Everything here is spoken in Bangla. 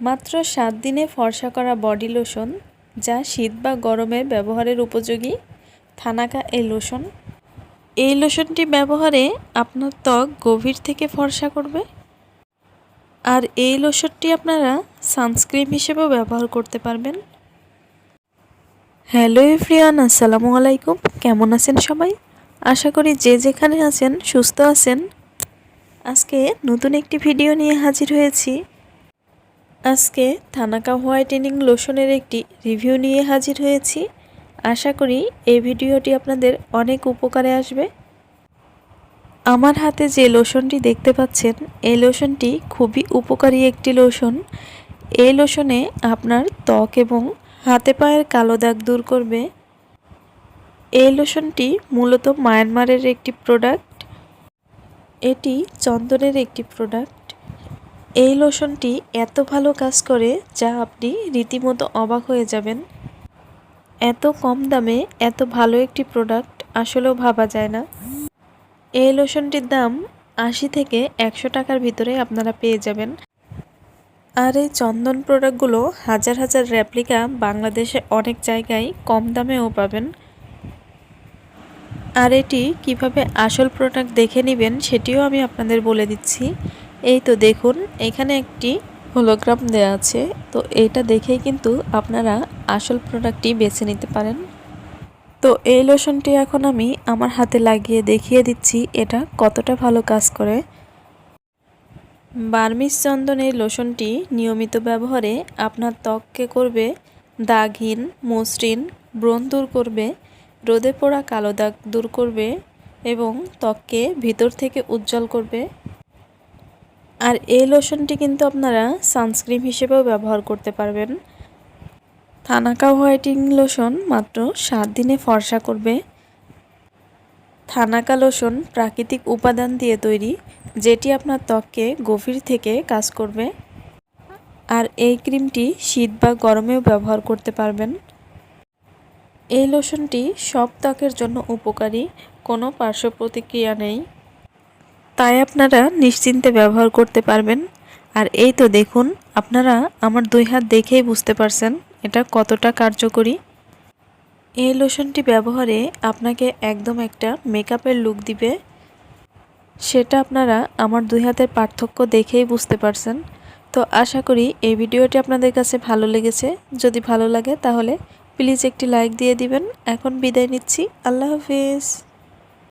মাত্র সাত দিনে ফর্সা করা বডি লোশন, যা শীত বা গরমে ব্যবহারের উপযোগী, থানাকা এই লোশন। এই লোশনটি ব্যবহারে আপনার ত্বক গভীর থেকে ফর্সা করবে। আর এই লোশনটি আপনারা সানস্ক্রিন হিসেবেও ব্যবহার করতে পারবেন। হ্যালো এভরিওয়ান, আসসালামু আলাইকুম। কেমন আছেন সবাই? আশা করি যে যেখানে আছেন সুস্থ আছেন। আজকে নতুন একটি ভিডিও নিয়ে হাজির হয়েছি। আজকে থানাকা হোয়াইটেনিং লোশনের একটি রিভিউ নিয়ে হাজির হয়েছি। আশা করি এই ভিডিওটি আপনাদের অনেক উপকারে আসবে। আমার হাতে যে লোশনটি দেখতে পাচ্ছেন, এই লোশনটি খুবই উপকারী একটি লোশন। এই লোশনে আপনার ত্বক এবং হাতে পায়ের কালো দাগ দূর করবে। এই লোশনটি মূলত মায়ানমারের একটি প্রোডাক্ট। এটি চন্দনের একটি প্রোডাক্ট। এই লোশনটি এত ভালো কাজ করে যা আপনি রীতিমতো অবাক হয়ে যাবেন। এত কম দামে এত ভালো একটি প্রোডাক্ট আসলেও ভাবা যায় না। এই লোশনটির দাম আশি থেকে একশো টাকার ভিতরে আপনারা পেয়ে যাবেন। আর এই চন্দন প্রোডাক্টগুলো হাজার হাজার র্যাপ্লিকা বাংলাদেশে অনেক জায়গায় কম দামেও পাবেন। আর এটি কীভাবে আসল প্রোডাক্ট দেখে নেবেন সেটিও আমি আপনাদের বলে দিচ্ছি। এই তো দেখুন, এখানে একটি হোলোগ্রাম দেওয়া আছে। তো এইটা দেখেই কিন্তু আপনারা আসল প্রোডাক্টটি বেছে নিতে পারেন। তো এই লোশনটি এখন আমি আমার হাতে লাগিয়ে দেখিয়ে দিচ্ছি, এটা কতটা ভালো কাজ করে। বার্মিস চন্দন এই লোশনটি নিয়মিত ব্যবহারে আপনার ত্বককে করবে, দাগহীন, মসৃণ, ব্রণ দূর করবে, রোদে পোড়া কালো দাগ দূর করবে এবং ত্বককে ভিতর থেকে উজ্জ্বল করবে। আর এই লোশনটি কিন্তু আপনারা সানস্ক্রিন হিসেবেও ব্যবহার করতে পারবেন। থানাকা হোয়াইটিং লোশন মাত্র সাত দিনে ফর্সা করবে। থানাকা লোশন প্রাকৃতিক উপাদান দিয়ে তৈরি, যেটি আপনার ত্বককে গভীর থেকে কাজ করবে। আর এই ক্রিমটি শীত বা গরমেও ব্যবহার করতে পারবেন। এই লোশনটি সব ত্বকের জন্য উপকারী, কোনো পার্শ্ব প্রতিক্রিয়া নেই। তাই আপনারা নিশ্চিন্তে ব্যবহার করতে পারবেন। আর এই তো দেখুন, আপনারা আমার দুই হাত দেখেই বুঝতে পারছেন এটা কতটা কার্যকরী। এই লোশনটি ব্যবহারে আপনাকে একদম একটা মেকআপের লুক দিবে। সেটা আপনারা আমার দুই হাতের পার্থক্য দেখেই বুঝতে পারছেন। তো আশা করি এই ভিডিওটি আপনাদের কাছে ভালো লেগেছে। যদি ভালো লাগে তাহলে প্লিজ একটি লাইক দিয়ে দিবেন। এখন বিদায় নিচ্ছি। আল্লাহ হাফিজ।